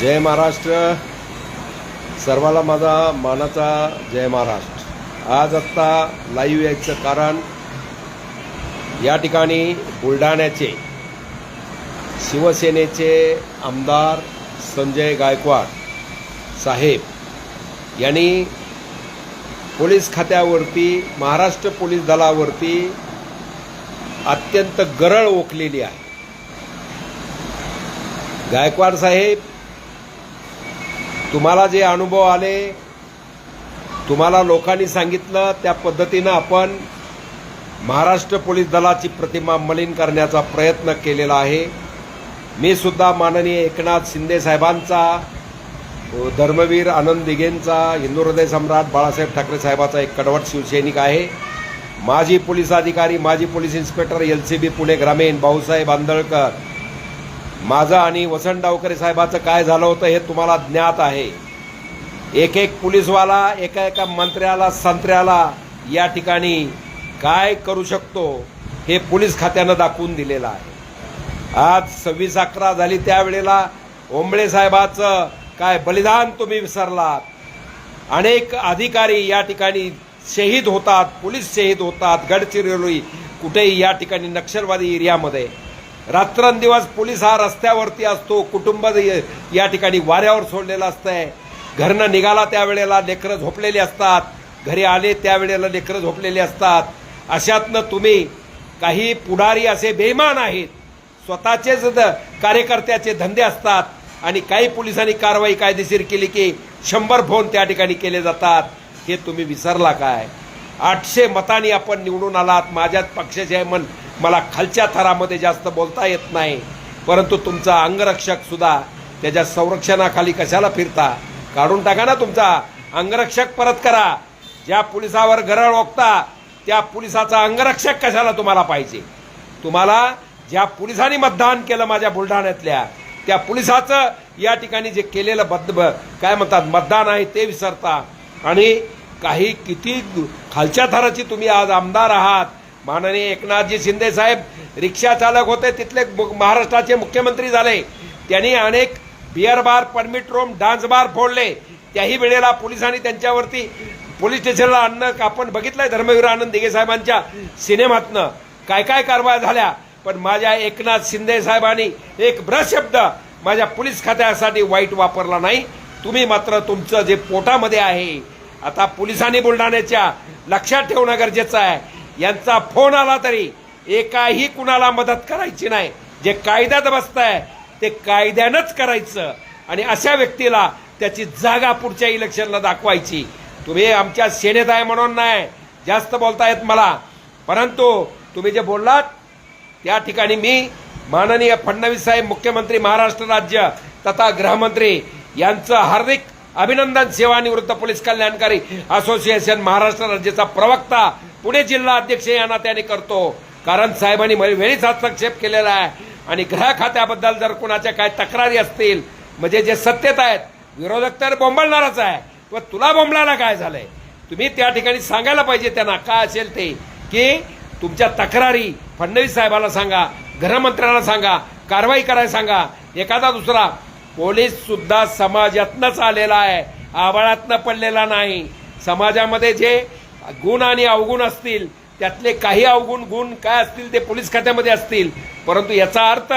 जय महाराष्ट्र. सर्वाला माझा मानाचा जय महाराष्ट्र. आज आत्ता लाईव्ह यायचं कारण या ठिकाणी बुलढाण्याचे शिवसेनेचे आमदार संजय गायकवाड साहेब यांनी पोलीस खात्यावरती महाराष्ट्र पोलीस दलावरती अत्यंत गरळ ओकलेली आहे. गायकवाड साहेब तुम्हाला जे अनुभव आले तुम्हाला लोकांनी सांगितलं त्या पद्धतीनं आपण महाराष्ट्र पोलीस दलाची प्रतिमा मलिन करण्याचा प्रयत्न केलेला आहे. मी सुद्धा माननीय एकनाथ शिंदे साहेबांचा धर्मवीर आनंद दिघेंचा हिंदू हृदय सम्राट बाळासाहेब ठाकरे साहेबाचा एक कडवट शिवसैनिक आहे. माजी पोलीस अधिकारी माजी police inspector L C B Pune ग्रामीण भाऊसाहेब आंदळकर माझं आणि वसंत डावकरे साहेबाचं काय झालं होतं हे तुम्हाला ज्ञात आहे. एक एक पोलीसवाला एका एका मंत्र्याला संत्र्याला या ठिकाणी काय करू शकतो हे पोलीस खात्यानं दाखवून दिलेलं आहे. आज सव्वीस अकरा झाली त्यावेळेला ओंबळे साहेबाचं काय बलिदान तुम्ही विसरलात. अनेक अधिकारी या ठिकाणी शहीद होतात पोलीस शहीद होतात गडचिरोली कुठेही या ठिकाणी नक्षलवादी एरियामध्ये. रात्रंदिवस पोलीस हा रस्त्यावरती असतो. कुटुंब या ठिकाणी वाऱ्यावर सोडलेलं असतंय. घरनं निघाला त्यावेळेला लेकरं झोपलेली असतात. घरी आले त्यावेळेला लेकरं झोपलेली असतात. अशातनं तुम्ही काही पुढारी असे बेईमान आहेत. स्वतःचेच द- कार्यकर्त्याचे धंदे असतात आणि काही पोलिसांनी कारवाई कायदेशीर केली की शंभर फोन त्या ठिकाणी केले जातात. हे तुम्ही विसरला काय? आठशे मतांनी आपण निवडून आलात. माझ्याच पक्षाचे मन मला खालच्या थरामध्ये जास्त बोलता येत नाही. परंतु तुमचा अंगरक्षकसुद्धा त्याच्या संरक्षणाखाली कशाला फिरता? काढून टाका ना तुमचा. अंगरक्षक परत करा. ज्या पोलिसावर गरळ ओकता त्या पोलिसाचा अंगरक्षक कशाला तुम्हाला पाहिजे? तुम्हाला ज्या पोलिसांनी मतदान केलं माझ्या बुलढाण्यातल्या त्या पोलिसाचं या ठिकाणी जे केलेलं बद काय म्हणतात मतदान आहे ते विसरता. आणि काही किती खालच्या थराची तुम्ही आज आमदार आहात? माननीय एकनाथजी शिंदे साहेब रिक्षा चालक होते तिथले महाराष्ट्राचे मुख्यमंत्री झाले. त्यांनी अनेक beer bar permit room dance bar फोडले. त्याही वेळेला पोलिसांनी त्यांच्यावरती पोलीस स्टेशनला आणणं आपण बघितलंय धर्मवीर आनंद दिघे साहेबांच्या सिनेमातनं. काय काय कारवाया झाल्या? पण माझ्या एकनाथ शिंदे साहेबांनी एक ब्रश शब्द माझ्या पोलीस खात्यासाठी वाईट वापरला नाही. तुम्ही मात्र तुमचं जे पोटामध्ये आहे आता पोलिसांनी बुलढाण्याच्या लक्षात ठेवणं गरजेचं आहे. यांचा फोन आला तरी एकाही कुणाला मदत करायची नाही. जे कायद्यात बसताय ते कायद्यानंच करायचं. आणि अशा व्यक्तीला त्याची जागा पुढच्या इलेक्शनला दाखवायची. तुम्ही आमच्या सेनेत आहे म्हणून नाही जास्त बोलतायत मला. परंतु तुम्ही जे बोललात त्या ठिकाणी मी माननीय फडणवीस साहेब मुख्यमंत्री महाराष्ट्र राज्य तथा गृहमंत्री यांचं हार्दिक अभिनंदन सेवानिवृत्त पोलीस कल्याणकारी असोसिएशन महाराष्ट्र राज्याचा प्रवक्ता. पुणे जिल्हा अध्यक्ष या नात्याने करतो. कारण साहेबांनी वेळीच हस्तक्षेप केलेला आहे. आणि ग्रह खात्याबद्दल जर कुणाच्या काय तक्रारी असतील म्हणजे जे सत्तेत आहेत विरोधक तर बोंबलणारच आहे. व तुला बोंबलायला काय झालंय? तुम्ही त्या ठिकाणी सांगायला पाहिजे त्यांना काय असेल ते. की तुमच्या तक्रारी फडणवीस साहेबाला सांगा गृहमंत्र्यांना सांगा कारवाई करायला सांगा. एखादा दुसरा पोलीस सुद्धा समाजातनंच आलेला आहे. आबाळातनं पडलेला नाही. समाजामध्ये जे गुण आणि अवगुण असतील त्यातले काही अवगुण गुण काय असतील ते पोलीस खात्यामध्ये असतील. परंतु याचा अर्थ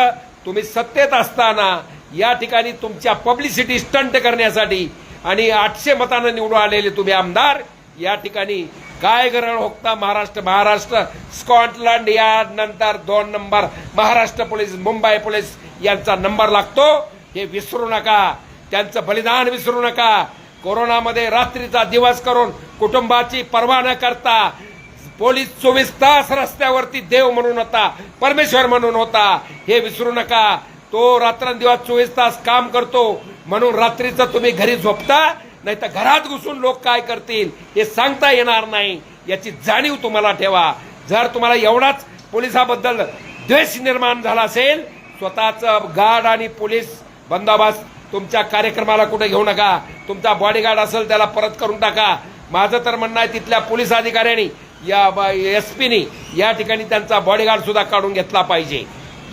तुम्ही सत्तेत असताना या ठिकाणी तुमच्या पब्लिसिटी स्टंट करण्यासाठी आणि आठशे मतानं निवडून आलेले तुम्ही आमदार या ठिकाणी काय गरळ होता महाराष्ट्र महाराष्ट्र स्कॉटलंड या नंतर दोन number Maharashtra police Mumbai police यांचा नंबर लागतो. हे विसरू नका. त्यांचं बलिदान विसरू नका. कोरोनामध्ये रात्रीचा दिवस करून कुटुंबाची पर्वा न करता पोलीस चोवीस तास रस्त्यावरती देव म्हणून होता परमेश्वर म्हणून होता. हे विसरू नका. तो रात्रंदिवस चोवीस तास काम करतो. म्हणून रात्रीचं तुम्ही घरी झोपता नाही तर घरात घुसून लोक काय करतील हे सांगता येणार नाही. याची जाणीव तुम्हाला ठेवा. जर तुम्हाला एवढाच पोलिसाबद्दल द्वेष निर्माण झाला असेल स्वतःच गार्ड आणि पोलीस बंदोबस्त तुमच्या कार्यक्रमाला कुठे घेऊ नका. तुमचा बॉडीगार्ड असेल त्याला परत करून टाका. माझं तर म्हणणं आहे तिथल्या पोलीस अधिकाऱ्यांनी या एस पीनी या ठिकाणी त्यांचा बॉडीगार्ड सुद्धा काढून घेतला पाहिजे.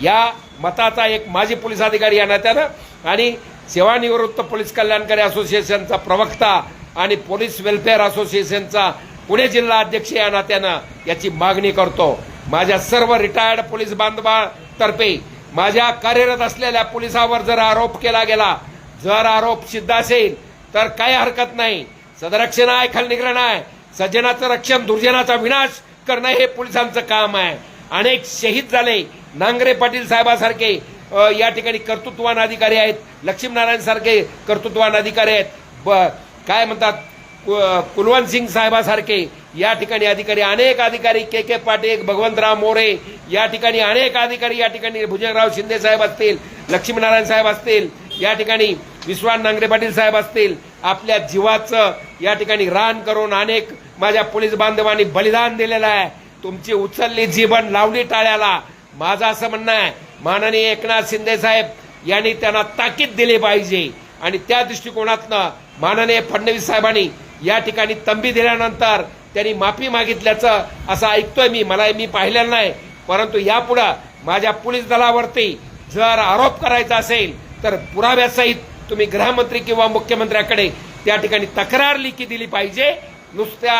या मताचा एक माजी पोलीस अधिकारी या नात्यानं आणि सेवानिवृत्त पोलीस कल्याणकारी असोसिएशनचा प्रवक्ता आणि पोलीस वेलफेअर असोसिएशनचा पुणे जिल्हा अध्यक्ष या नात्यानं याची मागणी करतो. माझ्या सर्व रिटायर्ड पोलीस बांधवातर्फे माझ्या कार्यरत असलेल्या पोलिसावर जर आरोप केला गेला जर आरोप सिद्ध असेल तर काही हरकत नाही. सदरक्षण आहे खलनिग्रहण आहे. सज्जनाचं रक्षण दुर्जनाचा विनाश करणं हे पोलिसांचं काम आहे. अनेक शहीद झाले. नांगरे पाटील साहेबासारखे या ठिकाणी कर्तृत्वान अधिकारी आहेत. लक्ष्मीनारायण सारखे कर्तृत्वान अधिकारी आहेत. ब- काय म्हणतात कु- कुलवंत सिंग साहेबासारखे या ठिकाणी अधिकारी अनेक अधिकारी के के पाटील भगवंतराव मोरे या ठिकाणी अनेक अधिकारी या ठिकाणी भुजंगराव शिंदे साहेब असतील लक्ष्मीनारायण साहेब असतील या ठिकाणी विश्वान नांगरे पाटील साहेब असतील आपल्या जीवाचं या ठिकाणी रान करून अनेक माझ्या पोलीस बांधवांनी बलिदान दिलेलं आहे. तुमची उचलली जीवन लावली टाळ्याला. माझं असं म्हणणं आहे माननीय एकनाथ शिंदे साहेब यांनी त्यांना ताकीद दिली पाहिजे. आणि त्या दृष्टिकोनातनं माननीय फडणवीस साहेबांनी या ठिकाणी तंबी दिल्यानंतर त्यांनी माफी मागितल्याचं असं ऐकतोय मी मला मी पाहिलेलं नाही. परंतु यापुढं माझ्या पोलीस दलावरती जर आरोप करायचा असेल तर पुराव्यासहित तुम्ही गृहमंत्री किंवा मुख्यमंत्र्याकडे त्या ठिकाणी तक्रार लिखी दिली पाहिजे. नुसत्या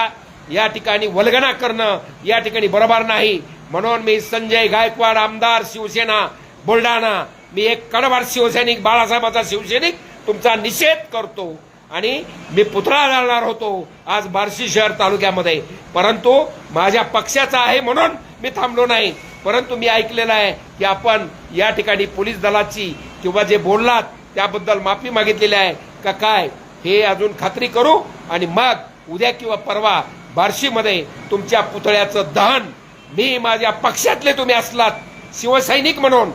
या ठिकाणी वल्गना करणं या ठिकाणी बरोबर नाही. म्हणून मी संजय गायकवाड आमदार शिवसेना बुलढाणा मी एक कडवार शिवसैनिक बाळासाहेबाचा शिवसैनिक तुमचा निषेध करतो. आणि मी पुतळा जाणार होतो आज बार्शी शहर तालुक्यामध्ये. परंतु माझ्या पक्षाचा आहे म्हणून मी थांबलो नाही. परंतु मी ऐकलेलं आहे की आपण या ठिकाणी पोलीस दलाची किंवा जे बोललात त्याबद्दल माफी मागितलेली आहे. का काय? हे अजून खात्री करू आणि मग उद्या किंवा परवा बार्शीमध्ये तुमच्या पुतळ्याचं दहन मी माझ्या पक्षातले तुम्ही असलात शिवसैनिक म्हणून.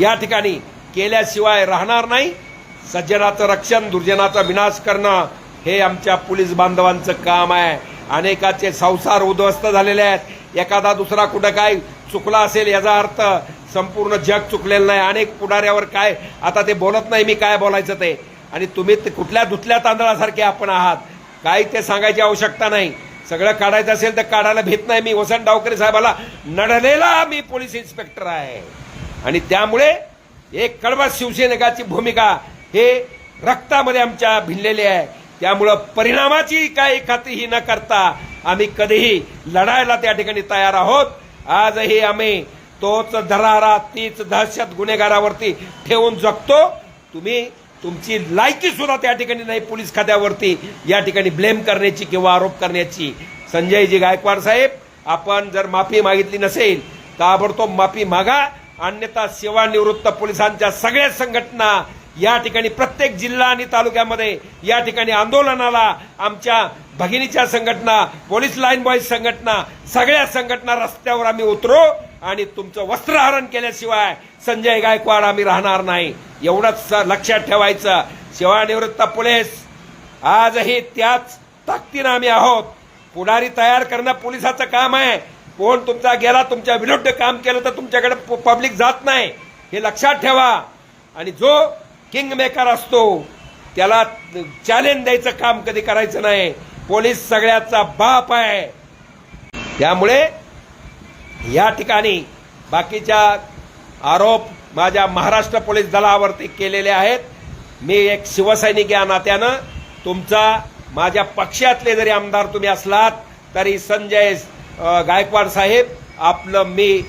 या ठिकाणी केल्याशिवाय राहणार नाही. सज्जनाचं रक्षण दुर्जनाचा विनाश करणं हे आमच्या पोलीस बांधवांचं काम आहे. अनेकाचे संसार उद्ध्वस्त झालेले आहेत. एखादा दुसरा कुठं काय चुकला असेल याचा अर्थ संपूर्ण जग चुकलेलं नाही. अनेक पुढाऱ्यावर काय आता ते बोलत नाही मी काय बोलायचं ते. आणि तुम्ही ते कुठल्या धुतल्या तांदळासारखे आपण आहात? काही ते सांगायची आवश्यकता नाही. सगळं काढायचं असेल तर काढायला भीत नाही. मी वसंत डावकरे साहेबाला नडलेला मी पोलीस इन्स्पेक्टर आहे. आणि त्यामुळे एक कडवा शिवसैनिकाची भूमिका हे रक्तामध्ये आमच्या भिनलेले आहे. त्यामुळं परिणामाची काय खात्री न करता आम्ही कधीही लढायला त्या ठिकाणी तयार आहोत. आजही आम्ही तोच धरारा तीच दहशत गुन्हेगारावरती ठेवून जगतो. तुम्ही तुमची लायकी सुद्धा त्या ठिकाणी नाही पोलीस खात्यावरती या ठिकाणी ब्लेम करण्याची किंवा आरोप करण्याची. संजयजी गायकवाड साहेब आपण जर माफी मागितली नसेल ताबडतोब माफी मागा. अन्यथा सेवानिवृत्त पोलिसांच्या सगळ्या संघटना या ठिकाणी प्रत्येक जिल्हा आणि तालुक्यामध्ये या ठिकाणी आंदोलनाला आमच्या भगिनीच्या संघटना पोलीस लाईन बॉईज संघटना सगळ्या संघटना रस्त्यावर आम्ही उतरू आणि तुमचं वस्त्रहरण केल्याशिवाय संजय गायकवाड आम्ही राहणार नाही. एवढंच स- लक्षात ठेवायचं. सेवानिवृत्त पोलीस आजही त्याच ताकदीनं आम्ही आहोत. पुढारी तयार करणं पोलिसाचं काम आहे. कोण तुमचा गेला तुमच्या विरुद्ध काम केलं तर तुमच्याकडे पब्लिक जात नाही. हे लक्षात ठेवा. आणि जो किंग मेकर असतो. त्याला चॅलेंज द्यायचं काम कधी करायचं नाही. पोलीस सगळ्याचा बाप आहे. त्यामुळे या ठिकाणी बाकीच्या आरोप माझ्या महाराष्ट्र पोलीस दलावरती केलेले आहेत. मी एक शिवसैनिक या नात्यानं तुमचा माझ्या पक्षातले जरी आमदार तुम्ही असलात तरी संजय गायकवाड साहेब आपलं मी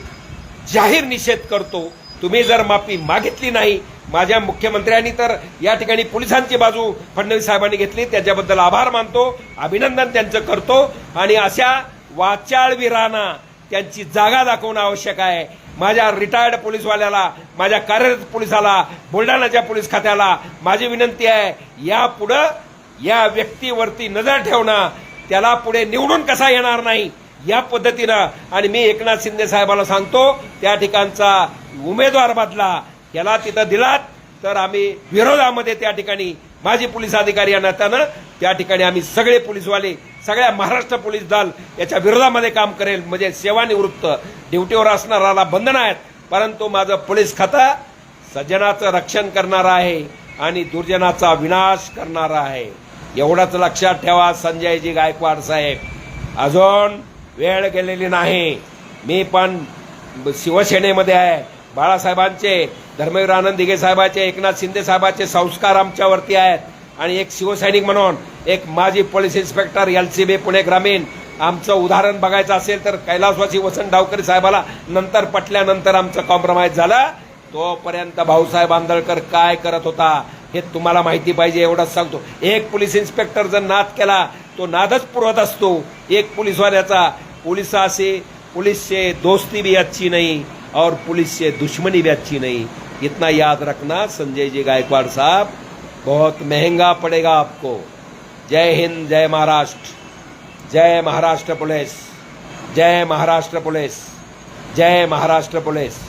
जाहीर निषेध करतो. तुम्ही जर माफी मागितली नाही माझ्या मुख्यमंत्र्यांनी तर या ठिकाणी पोलिसांची बाजू फडणवीस साहेबांनी घेतली. त्याच्याबद्दल आभार मानतो अभिनंदन त्यांचं करतो आणि अशा वाचाळवीरांना त्यांची जागा दाखवणं आवश्यक आहे. माझ्या रिटायर्ड पोलीसवाल्याला माझ्या कार्यरत पोलिसाला बुलढाणाच्या पोलीस खात्याला माझी विनंती आहे यापुढं या व्यक्तीवरती नजर ठेवणं त्याला पुढे निवडून कसा येणार नाही या पद्धतीनं. आणि मी एकनाथ शिंदे साहेबाला सांगतो त्या ठिकाणचा उमेदवार बदला याला तिथं दिलात तर आम्ही विरोधामध्ये त्या ठिकाणी माजी पोलीस अधिकारी या नात्यानं त्या ठिकाणी आम्ही सगळे पोलीसवाले सगळ्या महाराष्ट्र पोलीस दल याच्या विरोधामध्ये काम करेल म्हणजे सेवानिवृत्त ड्युटीवर असणाराला बंधन आहेत. परंतु माझं पोलीस खातं सज्जनाचं रक्षण करणारं आहे आणि दुर्जनाचा विनाश करणारा आहे. एवढंच लक्षात ठेवा संजयजी गायकवाड साहेब. अजून वेळ गेलेली नाही. मी पण शिवसेनेमध्ये आहे. बाळासाहेबांचे धर्मवीर आनंद दिघे साहेबाचे एकनाथ शिंदे साहेबाचे संस्कार आमच्यावरती आहेत. आणि एक शिवसैनिक म्हणून एक माजी police inspector L C B Pune ग्रामीण आमचं उदाहरण बघायचं असेल तर कैलासवासी वसंत डावकरी साहेबाला नंतर पटल्यानंतर आमचं कॉम्प्रोमाइज झालं. तोपर्यंत भाऊसाहेब आंदळकर काय करत होता हे तुम्हाला माहिती पाहिजे एवढंच सांगतो. एक पोलीस इन्स्पेक्टर जर नाद केला तो नादच पुरवत असतो. एक पोलीसवाल्याचा पोलिसाशी पोलीसचे दोस्ती बी अच्छी नाही. और पुलिस से दुश्मनी भी अच्छी नहीं। इतना याद रखना, संजय जी गायकवाड़ साहब, बहुत महँगा पड़ेगा आपको। जय हिंद, जय महाराष्ट्र। जय महाराष्ट्र पुलिस। जय महाराष्ट्र पुलिस। जय महाराष्ट्र पुलिस।